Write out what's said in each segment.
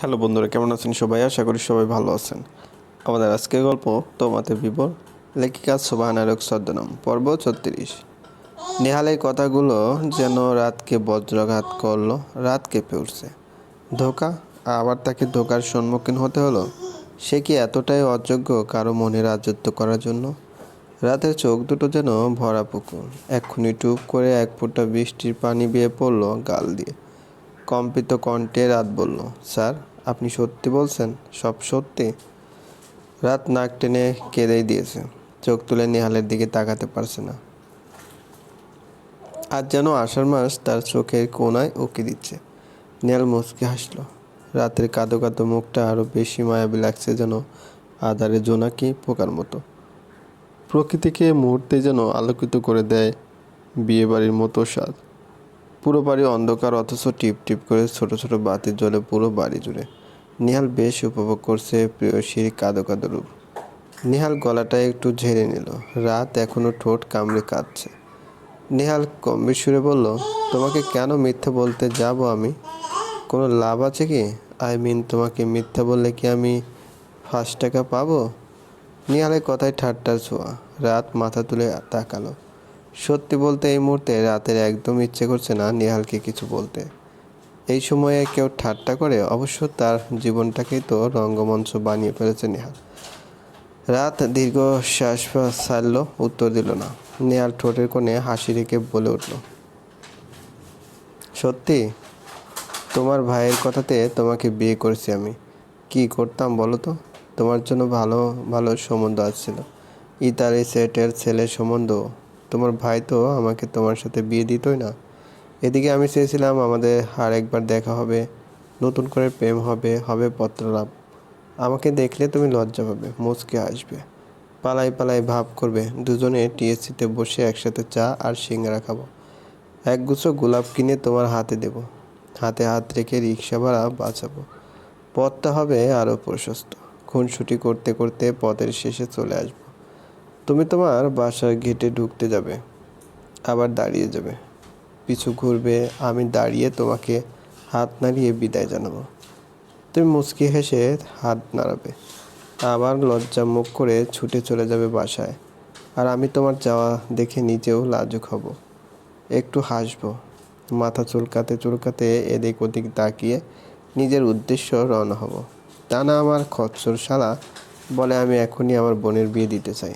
Hello বন্ধুরা, কেমন আছেন সবাই? আশা করি সবাই ভালো আছেন। আমাদের আজকের গল্প, তোমাতে বিবর, লেখিকা সোবাহানারক ছদ্মনাম, পর্ব ছত্রিশ। নেহালের কথাগুলো যেন রাতকে বজ্রাঘাত করল, রাত কেঁপে উঠছে। ধোকা? আবার তাকে ধোকার সম্মুখীন হতে হলো? সে কি এতটাই অযোগ্য কারও মনে রাজত্ব করার জন্য? রাতের চোখ দুটো যেন ভরা পুকুর। এক্ষুনি টুপ করে এক ফোঁটা বৃষ্টির পানি বেয়ে পড়ল গাল দিয়ে। কম্পিত কণ্ঠে রাত বলল, স্যার, আপনি সত্যি বলছেন? সব সত্যি? রাত নাক টেনে কেঁদেই দিয়েছে। চোখ তুলে নেহালের দিকে তাকাতে পারছে না। আজ যেন আষাঢ় মাস, তার চোখের কোনায় উকি দিচ্ছে। নেহাল মুচকে হাসলো। রাতের কাদো কাদো মুখটা আরও বেশি মায়াবী লাগছে যেন আধারে জোনাকি পোকার মতো। প্রকৃতিকে মুহূর্তে যেন আলোকিত করে দেয় বিয়েবাড়ির মতো স্বাদ। পুরো বাড়ি অন্ধকার, অথচ টিপ টিপ করে ছোট ছোট বাতি জ্বলে পুরো বাড়ি জুড়ে। নিহাল বেশ উপভোগ করছে প্রিয়সীর কাদো কাদো রূপ। নিহাল গলাটা একটু ঝেড়ে নিল। রাত এখনও ঠোঁট কামড়ে কাঁদছে। নেহাল গম্ভীর সুরে বলল, তোমাকে কেন মিথ্যা বলতে যাব আমি? কোনো লাভ আছে কি? আই মিন তোমাকে মিথ্যা বললে কি আমি ফার্স্ট টাকা পাবো? নিহালের কথায় ঠাট্টার ছোঁয়া। রাত মাথা তুলে তাকালো। সত্যি বলতে এই মুহূর্তে রাতের একদম ইচ্ছে করছে না নেহালকে কিছু বলতে। এই সময়ে কেউ ঠাট্টা করে, অবশ্য তার জীবনটাকেই তো রঙ্গমঞ্চ বানিয়ে ফেলেছে নেহাল। রাত দীর্ঘ শ্বাস ছাড়ল উত্তর দিল না। নেহাল ঠোঁটের কোণে হাসি রেখে বলে উঠল, সত্যি? তোমার ভাইয়ের কথাতে তোমাকে বিয়ে করেছি আমি। কি করতাম বলো তো? তোমার জন্য ভালো ভালো সম্বন্ধ আসছিল ইতালি সেটের ছেলের সম্বন্ধ তোমার ভাই তো আমাকে তোমার সাথে বিয়ে দিতই না। এদিকে আমি চেয়েছিলাম আমাদের আর একবার দেখা হবে, নতুন করে প্রেম হবে হবে পত্রলাভ। আমাকে দেখলে তুমি লজ্জা পাবে, মুচকে আসবে। পালাই পালাই ভাব করবে, দুজনে টিএসসিতে বসে একসাথে চা আর সিঙ্গারা খাব। একগুচ্ছ গোলাপ কিনে তোমার হাতে দেব। হাতে হাত রেখে রিক্সা ভাড়া বাঁচাবো। পথটা হবে আরও প্রশস্ত। খুনসুটি করতে করতে পথের শেষে চলে আসব। তুমি তোমার বাসার গেটে ঢুকতে যাবে, আবার দাঁড়িয়ে যাবে। পিছু ঘুরবে, আমি দাঁড়িয়ে তোমাকে হাত নাড়িয়ে বিদায় জানাব। তুমি মুচকি হেসে হাত নাড়াবে। আবার লজ্জা মুখ করে ছুটে চলে যাবে বাসায়। আর আমি তোমার যাওয়া দেখে নিজেও লাজুক হব। একটু হাসবো। মাথা চুলকাতে চুলকাতে এদিক ওদিক তাকিয়ে নিজের উদ্দেশ্য রওনা হব। তা না আমার খচ্চর শালা বলে আমি এখনই আমার বোনের বিয়ে দিতে চাই।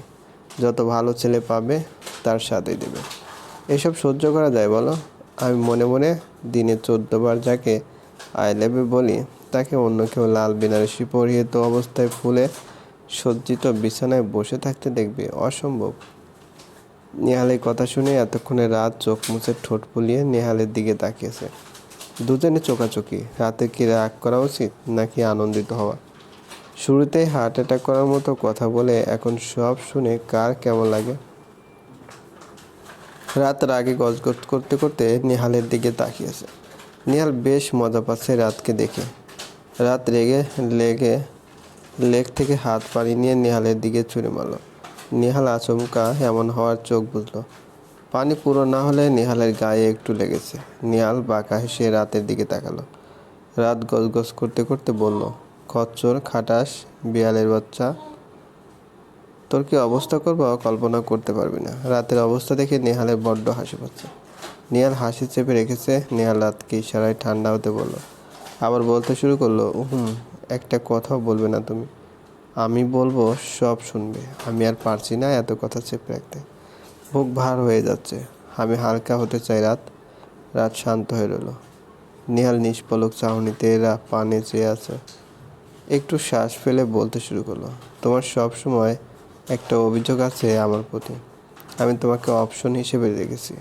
যত ভালো ছেলে পাবে, তার সাথে দেবে। এসব সহ্য করা যায়, বলো? আমি মনে মনে দিনে চোদ্দ বার যাকে আই লাভ বলি, তাকে অন্য কেউ লাল বেনারসি পরিয়ে তো অবস্থায় ফুলে সজ্জিত বিছানায় বসে থাকতে দেখবে, অসম্ভব। নেহালের কথা শুনে এতক্ষণে রাত চোখ মুছে ঠোঁট ফুলিয়ে নেহালের দিকে তাকিয়েছে। দুজনে চোকাচোকি রাতে কি রাগ করা উচিত, নাকি আনন্দিত হওয়া? শুরুতেই হার্ট অ্যাটাক করার মতো কথা বলে এখন সব শুনে কার কেমন লাগে? রাত রাগে গজগজ করতে করতে নেহালের দিকে তাকিয়েছে নেহাল বেশ মজা পাচ্ছে রাতকে দেখে। রাত রেগে লেগে লেগ থেকে হাত পাড়ি নিয়ে নেহালের দিকে ছুঁড়ে মারল। নেহাল আচমকা এমন হওয়ার চোখ বুঝলো। পানি পুরো না হলে নেহালের গায়ে একটু লেগেছে। নেহাল বাঁকা হেসে রাতের দিকে তাকালো। রাত গজগজ করতে করতে বলল খচ্চর খাটাস, বিড়ালের বাচ্চা। তোর কি অবস্থা করব? কল্পনা করতে পারবি না। রাতের অবস্থা দেখে নেহালের বড্ড হাসি পাচ্ছে। নেহাল হাসি চেপে রেখেছে। নেহাল রাতকে ইশারায় ঠান্ডা হতে বলল। আবার বলতে শুরু করল হুম একটা কথাও বলবে না তুমি। আমি বলব, সব শুনবে। আমি আর পারছি না এত কথা চেপে রাখতে। বুক ভার হয়ে যাচ্ছে। আমি হালকা হতে চাই রাত। রাত শান্ত হয়ে রইল। নেহাল নিষ্পলক চাহনিতে এরা পানে চেয়ে আছে। একটু শ্বাস ফেলে বলতে শুরু করল, তোমার সব সময় একটা অভিযোগ আছে আমার প্রতি। আমি তোমাকে অপশন হিসেবে রেখেছি।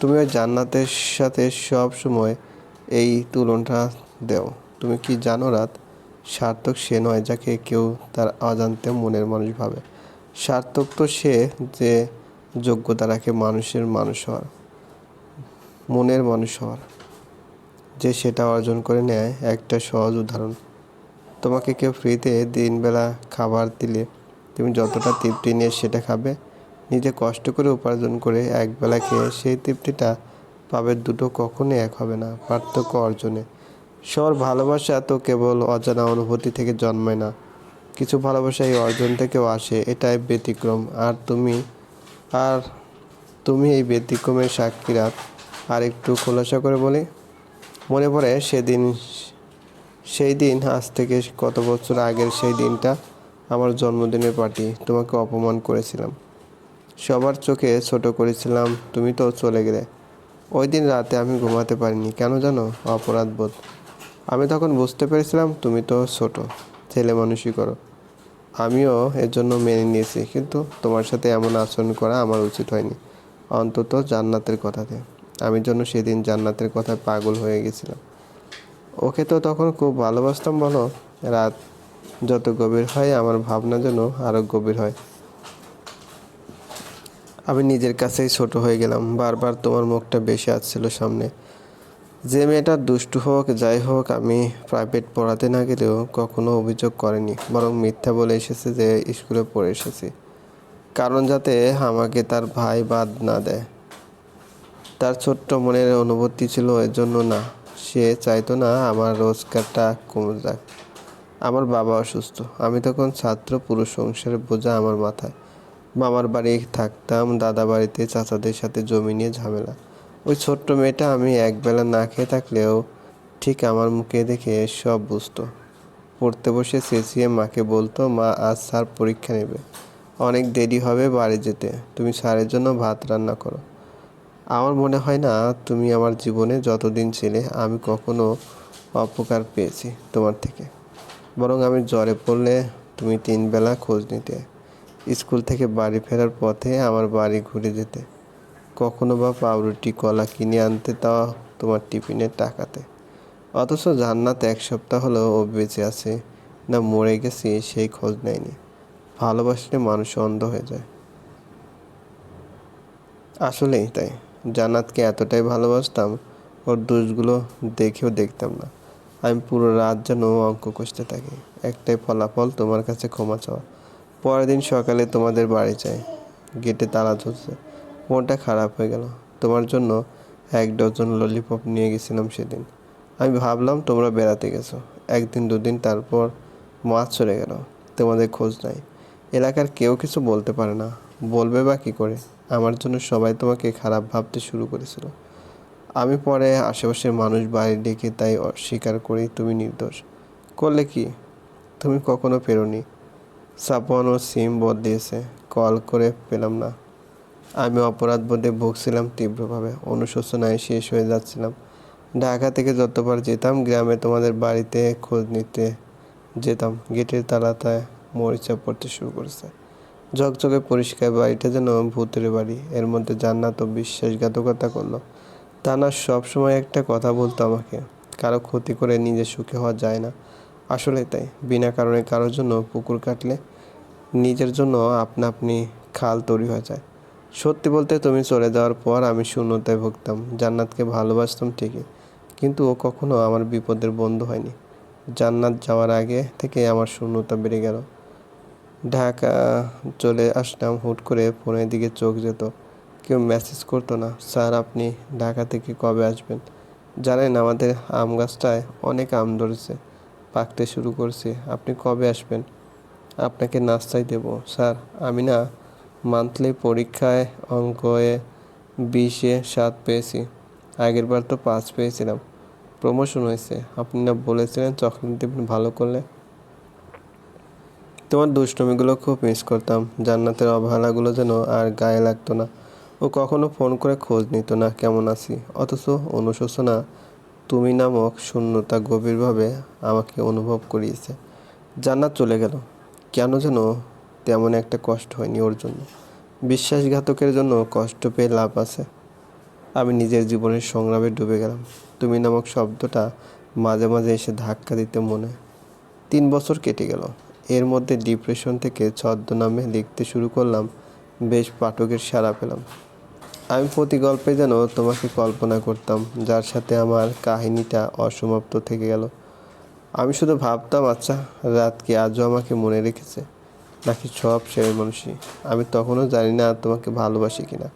তুমি ওই জান্নাতের সাথে সব সময় এই তুলনটা দেও। তুমি কি জানো রাত? সার্থক সে নয় যাকে কেউ তার অজান্তে মনের মানুষ ভাবে। সার্থক তো সে যে যোগ্যতা রাখে মানুষের মানুষ হওয়ার, মনের মানুষ হওয়ার। যে সেটা অর্জন করে নেয় একটা সহজ উদাহরণ। তোমাকে কেউ ফ্রিতে দিনবেলা খাবার দিলে, তুমি যতটা তৃপ্তি নিয়ে সেটা খাবে। নিজে কষ্ট করে উপার্জন করে একবেলা খেয়ে সেই তৃপ্তিটা পাবে দুটো কখনোই এক হবে না, পার্থক্য অর্জনে। সবার ভালোবাসা তো কেবল অজানা অনুভূতি থেকে জন্মায় না। কিছু ভালোবাসা এই অর্জন থেকেও আসে, এটাই ব্যতিক্রম। আর তুমি আর তুমি এই ব্যতিক্রমের সাক্ষীরাত আর একটু খোলাসা করে বলি, মনে পড়ে সেদিন সেই দিন, আজ থেকে কত বছর আগের সেই দিনটা আমার জন্মদিনের পার্টি তোমাকে অপমান করেছিলাম। সবার চোখে ছোট করেছিলাম, তুমি তো চলে গেলে। ওই দিন রাতে আমি ঘুমাতে পারিনি, কেন জানো? অপরাধ বোধ। আমি তখন বুঝতে পেরেছিলাম, তুমি তো ছোট, ছেলে মানুষই করো। আমিও এর জন্য মেনে নিয়েছি, কিন্তু তোমার সাথে এমন আচরণ করা আমার উচিত হয়নি, অন্তত জান্নাতের কথাতে। আমি জন্য সেদিন জান্নাতের কথায় পাগল হয়ে গেছিলাম। ওকে তো তখন খুব ভালোবাসতাম বলো। রাত যত গভীর হয়, আমার ভাবনা যেন আরও গভীর হয়। আমি নিজের কাছেই ছোট হয়ে গেলাম। বারবার তোমার মুখটা বেশি আসছিল সামনে। যে মেয়েটা দুষ্টু হোক, যাই হোক, আমি প্রাইভেট পড়াতে না গেলেও কখনো অভিযোগ করেনি, বরং মিথ্যা বলে এসেছে যে স্কুলে পড়ে এসেছি। কারণ যাতে আমাকে তার ভাই বাদ না দেয়। তার ছোট্ট মনের অনুভূতি ছিল এর জন্য না। সে চাইতো না আমার রোজগারটা কমে যাক। আমার বাবা অসুস্থ। আমি তখন ছাত্র পুরুষ সংসারের বোঝা আমার মাথায়। মামার বাড়ি থাকতাম, দাদা বাড়িতে, চাচাদের সাথে জমি নিয়ে ঝামেলা। ওই ছোট্ট মেয়েটা আমি একবেলা না খেয়ে থাকলেও ঠিক আমার মুখে দেখে সব বুঝতো। পড়তে বসে চেঁচিয়ে মাকে বলতো, মা, আজ স্যার পরীক্ষা নেবে। অনেক দেরি হবে বাড়ি যেতে। তুমি স্যারের জন্য ভাত রান্না করো। আমার মনে হয় না তুমি আমার জীবনে যতদিন ছিলে আমি কখনো অপকার পেয়েছি তোমার থেকে। বরং আমি জ্বরে পড়লে তুমি তিন বেলা খোঁজ নিতে, স্কুল থেকে বাড়ি ফেরার পথে আমার বাড়ি ঘুরে যেতে, কখনো বা পাউরুটি, কলা কিনে আনতে তাও তোমার টিফিনের টাকাতে। অথচ জান্নাত এক সপ্তাহ হলো ও বেঁচে আছে না মরে গেছি সেই খোঁজ নেয়নি। ভালোবাসলে মানুষ অন্ধ হয়ে যায়। আসলেই তাই। জান্নাতকে এতটাই ভালোবাসতাম, ওর দোষগুলো দেখেও দেখতাম না। আমি পুরো রাত যেন অঙ্ক কষতে থাকি। একটাই ফলাফল, তোমার কাছে ক্ষমা চাওয়া। পরের দিন সকালে তোমাদের বাড়ি যাই। গেটে তালা ঝুলছে। মনটা খারাপ হয়ে গেল। তোমার জন্য এক ডজন ললিপপ নিয়ে গেছিলাম সেদিন। আমি ভাবলাম, তোমরা বেড়াতে গেছো। একদিন, দুদিন, তারপর মাছ চলে গেল। তোমাদের খোঁজ নাই। এলাকার কেউ কিছু বলতে পারে না। বলবে বা কী করে? আমার জন্য সবাই তোমাকে খারাপ ভাবতে শুরু করেছিল। আমি পরে আশেপাশের মানুষ বাড়ি ডেকে তাই অস্বীকার করি তুমি নির্দোষ। করলে কি? তুমি কখনো ফেরোনি সাপন ও সিম বদলিয়েছে কল করে পেলাম না। আমি অপরাধ বোধে ভুগছিলাম তীব্রভাবে। অনুশোচনায় শেষ হয়ে যাচ্ছিলাম। ঢাকা থেকে যতবার যেতাম গ্রামে তোমাদের বাড়িতে খোঁজ নিতে যেতাম। গেটের তালাতায় মরিচা পড়তে শুরু করেছে। ঝকঝকে পরিষ্কার বাড়িটা যেন ভূতের বাড়ি। এর মধ্যে জান্নাত ও বিশ্বাসঘাতকতা করল। তা না সবসময় একটা কথা বলতো আমাকে, কারও ক্ষতি করে নিজে সুখে হওয়া যায় না। আসলে তাই, বিনা কারণে কারোর জন্য পুকুর কাটলে নিজের জন্য আপনা আপনি খাল তৈরি হয়ে যায়। সত্যি বলতে তুমি চলে যাওয়ার পর আমি শূন্যতায় ভুগতাম, জান্নাতকে ভালোবাসতাম ঠিকই, কিন্তু ও কখনো আমার বিপদের বন্ধু হয়নি। জান্নাত যাওয়ার আগে থেকে আমার শূন্যতা বেড়ে গেল। ঢাকা চলে আসলাম, হুট করে ফোনের দিকে চোখ যেত। কেউ মেসেজ করতো না, স্যার, আপনি ঢাকা থেকে কবে আসবেন? জানেন, আমাদের আম গাছটায় অনেক আম ধরেছে, পাকতে শুরু করছে। আপনি কবে আসবেন? আপনাকে নাস্তায় দেব, স্যার। আমি না মান্থলি পরীক্ষায় অঙ্কয়ে বিশে সাত পেয়েছি, আগের বার তো পাঁচ পেয়েছিলাম। প্রমোশন হয়েছে। আপনি না বলেছিলেন চকলেট দেবেন ভালো করলে? তোমার দুষ্টমিগুলো খুব মিস করতাম। জান্নাতের অবহেলাগুলো যেন আর গায়ে লাগতো না। ও কখনো ফোন করে খোঁজ নিত না, কেমন আছি? অথচ অনুশোচনা তুমি নামক শূন্যতা গভীরভাবে আমাকে অনুভব করিয়েছে। জান্নাত চলে গেল। কেন যেন তেমন একটা কষ্ট হয়নি ওর জন্য। বিশ্বাসঘাতকের জন্য কষ্ট পেয়ে লাভ আছে। আমি নিজের জীবনের সংগ্রামে ডুবে গেলাম। তুমি নামক শব্দটা মাঝে মাঝে এসে ধাক্কা দিতে মনে। তিন বছর কেটে গেল। এর মধ্যে ডিপ্রেশন থেকে ছদ্মনামে লিখতে শুরু করলাম, বেশ পাঠকের সাড়া পেলাম। আমি প্রতি গল্পে যেন তোমাকে কল্পনা করতাম, যার সাথে আমার কাহিনীটা অসমাপ্ত থেকে গেল। আমি শুধু ভাবতাম আচ্ছা রাত কি আজও আমাকে মনে রেখেছে? নাকি সব ছেলে মানুষই আমি তখনও জানি না তোমাকে ভালোবাসি কিনা।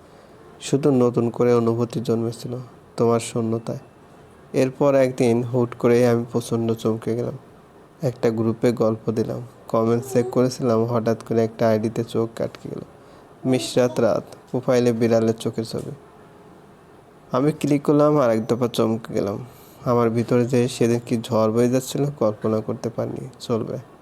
শুধু নতুন করে অনুভূতি জন্মেছিল, তোমার শূন্যতায়। এরপর একদিন হুট করে আমি প্রচণ্ড চমকে গেলাম। একটা গ্রুপে গল্প দিলাম। কমেন্ট চেক করেছিলাম, হঠাৎ করে একটা আইডিতে চোখ কাটকে গেল। মিশরাত রাত প্রোফাইলে বিড়ালের চোখের ছবি। আমি ক্লিক করলাম, আর এক দফা চমকে গেলাম। আমার ভিতরে যে সেদিন কি ঝড় বয়ে যাচ্ছিল, কল্পনা করতে পারিনি, চলবে।